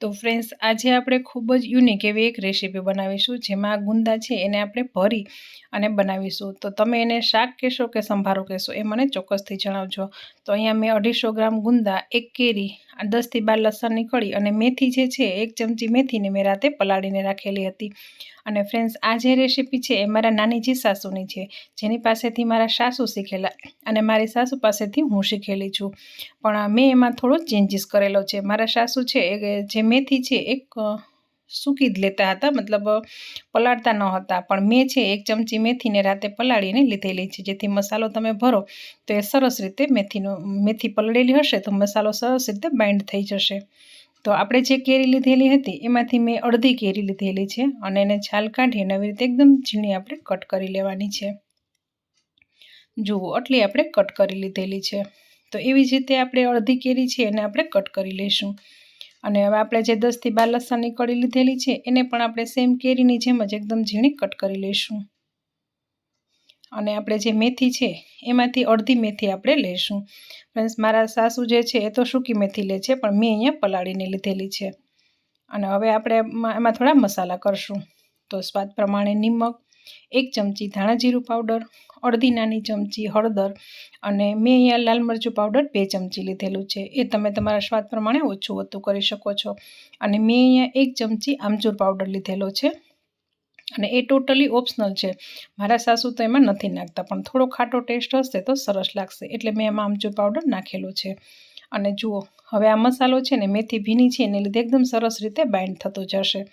તો ફ્રેન્ડ્સ આજે આપણે ખૂબ જ યુનિક એવી એક રેસીપી બનાવીશું, જેમાં ગુંદા છે એને આપણે ભરી અને બનાવીશું. તો તમે એને શાક કહેશો કે સંભારો કહેશો, એ મને ચોક્કસથી જણાવજો. તો અહીંયા મેં અઢીસો ગ્રામ ગુંદા, એક કેરી દસથી બાર લસણની કળી અને મેથી જે છે, એક ચમચી મેથીને મેં રાતે પલાળીને રાખેલી હતી. અને ફ્રેન્ડ્સ આ જે રેસીપી છે એ મારા નાનીજી સાસુની છે, જેની પાસેથી મારા સાસુ શીખેલા અને મારી સાસુ પાસેથી હું શીખેલી છું. પણ મેં એમાં થોડો ચેન્જીસ કરેલો છે. મારા સાસુ છે એ જે મેથી છે એક સૂકી જ લેતા હતા, મતલબ પલાળતા ન હતા. પણ મેં છે એક ચમચી મેથીને રાતે પલાળીને લીધેલી છે. જેથી મસાલો તમે ભરો, તો એ સરસ રીતે મેથીનો, મેથી પલળેલી હશે, તો મસાલો સરસ રીતે બાઇન્ડ થઈ જશે. તો આપણે જે કેરી લીધેલી હતી, એમાંથી મેં અડધી કેરી લીધેલી છે અને એને છાલ કાઢીને આવી રીતે એકદમ ઝીણી આપણે કટ કરી લેવાની છે. જુઓ, આટલી આપણે કટ કરી લીધેલી છે. તો એવી જ રીતે આપણે અડધી કેરી છે એને આપણે કટ કરી લઈશું. અને હવે આપણે જે દસથી બાર લસણની કળી લીધેલી છે, એને પણ આપણે સેમ કેરીની જેમ જ એકદમ ઝીણી કટ કરી લઈશું. અને આપણે જે મેથી છે, એમાંથી અડધી મેથી આપણે લઈશું. ફ્રેન્ડ્સ મારા સાસુ જે છે, એ તો સૂકી મેથી લે છે, પણ મેં અહીંયા પલાળીને લીધેલી છે. અને હવે આપણે એમાં થોડા મસાલા કરશું. તો સ્વાદ પ્રમાણે નિમક, એક ચમચી ધાણા જીરું પાવડર અડધી નાની ચમચી હળદર અને મેં અહીંયા લાલ મરચું પાવડર બે ચમચી લીધેલું છે. એ તમે તમારા સ્વાદ પ્રમાણે ઓછું વધતું કરી શકો છો. અને મેં અહીંયા એક ચમચી આમચૂર પાવડર લીધેલો છે. અને એ ટોટલી ઓપ્શનલ છે. મારા સાસુ તો એમાં નથી નાખતા, પણ થોડો ખાટો ટેસ્ટ હશે તો સરસ લાગશે. એટલે મેં એમાં આમચૂર પાવડર નાખેલો છે. અને જુઓ, હવે આ મસાલો છે ને મેથી ભીની છે, એને લીધે એકદમ સરસ રીતે બાઇન્ડ થતો જશે.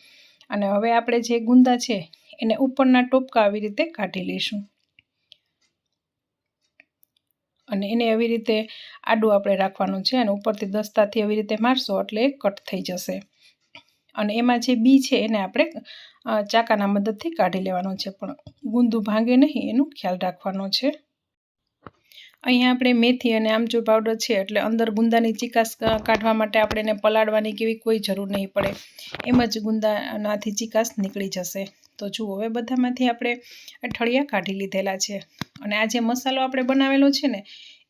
અને હવે આપણે જે ગુંદા છે, એને ઉપરના ટોપકા આવી રીતે કાઢી લઈશું. અને એને એવી રીતે આડું આપણે રાખવાનું છે અને ઉપરથી દસ્તાથી એવી રીતે મારશો એટલે કટ થઈ જશે. અને એમાં જે બી છે એને આપણે ચાકાના મદદથી કાઢી લેવાનું છે પણ ગુંદું ભાંગે નહીં, એનું ખ્યાલ રાખવાનો છે. અહીંયા આપણે મેથી અને આમચૂર પાવડર છે એટલે અંદર ગુંદાની ચિકાસ કાઢવા માટે આપણે એને પલાળવાની કેવી કોઈ જરૂર નહીં પડે. એમ જ ગુંદાનાથી ચિકાસ નીકળી જશે. તો જુઓ, હવે બધામાંથી આપણે ઠળિયા કાઢી લીધેલા છે. અને આ જે મસાલો આપણે બનાવેલો છે ને,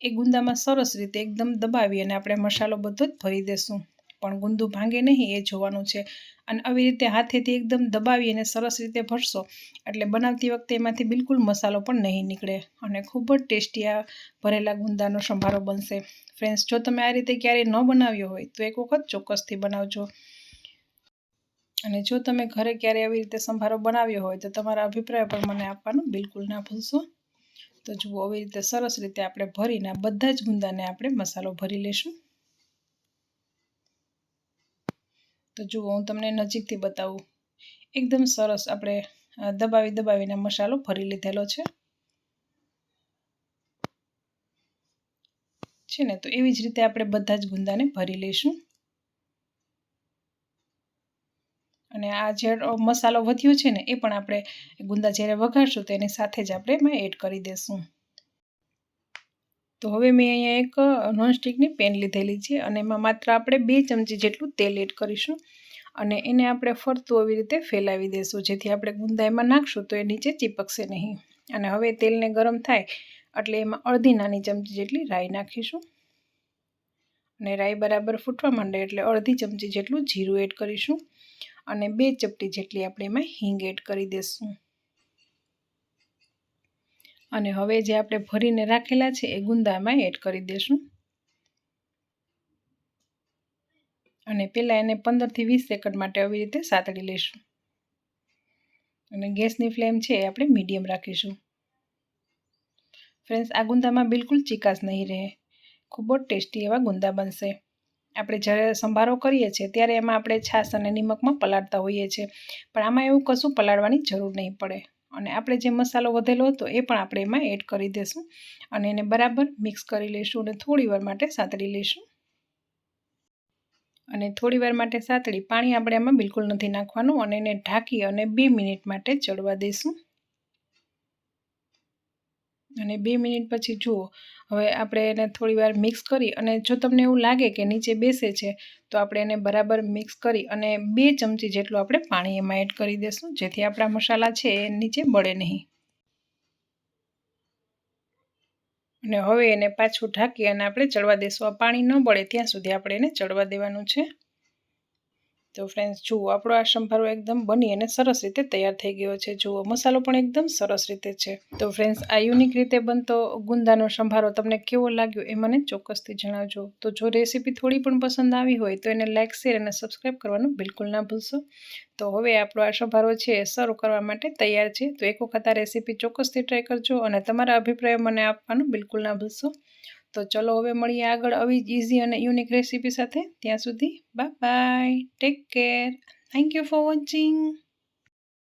એ ગુંદામાં સરસ રીતે એકદમ દબાવી અને આપણે મસાલો બધો જ ભરી દેશું. પણ ગુંદુ ભાંગે નહીં, એ જોવાનું છે. અને આવી રીતે હાથેથી એકદમ દબાવી અને સરસ રીતે ભરશો, એટલે બનાવતી વખતે એમાંથી બિલકુલ મસાલો પણ નહીં નીકળે. અને ખૂબ જ ટેસ્ટી આ ભરેલા ગુંદાનો સંભારો બનશે. ફ્રેન્ડ્સ જો તમે આ રીતે ક્યારેય ન બનાવ્યો હોય, તો એક વખત ચોક્કસથી બનાવજો. અને જો તમે ઘરે ક્યારે આવી રીતે સંભારો બનાવ્યો હોય તો તમારા અભિપ્રાય પણ મને આપવાનું બિલકુલ ના ભૂલશો. તો જુઓ, આવી રીતે સરસ રીતે આપણે ભરીને બધા જ ગુંદાને આપણે મસાલો ભરી લઈશું તો જુઓ, હું તમને નજીકથી બતાવું. એકદમ સરસ આપણે દબાવી દબાવીને મસાલો ભરી લીધેલો છે. છે ને? તો એવી જ રીતે આપણે બધા જ ગુંદાને ભરી લઈશું અને આ જે મસાલો વધ્યો છે ને, એ પણ આપણે ગુંદા જ્યારે વઘારશું તો એની સાથે જ આપણે એમાં એડ કરી દઈશું તો હવે મેં અહીંયા એક નોનસ્ટિકની પેન લીધેલી છે અને એમાં માત્ર આપણે બે ચમચી જેટલું તેલ એડ કરીશું અને એને આપણે ફરતું આવી રીતે ફેલાવી દઈશું જેથી આપણે ગુંદા એમાં નાખશું તો એ નીચે ચીપકશે નહીં. અને હવે તેલને ગરમ થાય એટલે એમાં અડધી નાની ચમચી જેટલી રાઈ નાખીશું. અને રાઈ બરાબર ફૂટવા માંડે એટલે અડધી ચમચી જેટલું જીરું એડ કરીશું. અને બે ચપટી જેટલી આપણે એમાં હિંગ એડ કરી દઈશું અને હવે જે આપણે ભરીને રાખેલા છે એ ગુંદામાં એડ કરી દઈશું અને પહેલાં એને પંદરથી વીસ સેકન્ડ માટે આવી રીતે સાતડી લઈશું અને ગેસની ફ્લેમ છે એ આપણે મીડિયમ રાખીશું. ફ્રેન્ડ્સ, આ ગુંદામાં બિલકુલ ચિકાસ નહીં રહે. ખૂબ જ ટેસ્ટી એવા ગુંદા બનશે. આપણે જ્યારે સંભારો કરીએ છીએ, ત્યારે એમાં આપણે છાશ અને નિમકમાં પલાળતા હોઈએ છીએ. પણ આમાં એવું કશું પલાળવાની જરૂર નહીં પડે. અને આપણે જે મસાલો વધેલો હતો, એ પણ આપણે એમાં એડ કરી દઈશું અને એને બરાબર મિક્સ કરી લઈશું અને થોડીવાર માટે સાતળી લઈશું. અને થોડી વાર માટે સાતળી પાણી આપણે એમાં બિલકુલ નથી નાખવાનું અને એને ઢાંકી અને બે મિનિટ માટે ચડવા દઈશું અને બે મિનિટ પછી જુઓ. હવે આપણે એને થોડી વાર મિક્સ કરી અને જો તમને એવું લાગે કે નીચે બેસે છે, તો આપણે એને બરાબર મિક્સ કરી અને બે ચમચી જેટલું આપણે પાણી એમાં એડ કરી દઈશું જેથી આપણા મસાલા છે એ નીચે બળે નહીં. અને હવે એને પાછું ઢાંકી અને આપણે ચડવા દઈશું આ પાણી ન બળે ત્યાં સુધી આપણે એને ચડવા દેવાનું છે. તો ફ્રેન્ડ્સ જુઓ, આપણો આ સંભારો એકદમ બની અને સરસ રીતે તૈયાર થઈ ગયો છે. જુઓ, મસાલો પણ એકદમ સરસ રીતે છે. તો ફ્રેન્ડ્સ આ યુનિક રીતે બનતો ગુંદાનો સંભારો તમને કેવો લાગ્યો એ મને ચોક્કસથી જણાવજો. તો જો રેસીપી થોડી પણ પસંદ આવી હોય તો એને લાઇક શેર અને સબસ્ક્રાઈબ કરવાનું બિલકુલ ના ભૂલશો. તો હવે આપણો આ સંભારો છે એ શરૂ કરવા માટે તૈયાર છે. તો એક વખત આ રેસીપી ચોક્કસથી ટ્રાય કરજો અને તમારા અભિપ્રાયો મને આપવાનું બિલકુલ ના ભૂલશો. તો ચલો હવે મળીએ આગળ આવી જ ઇઝી અને યુનિક રેસીપી સાથે. ત્યાં સુધી bye bye take care thank you for watching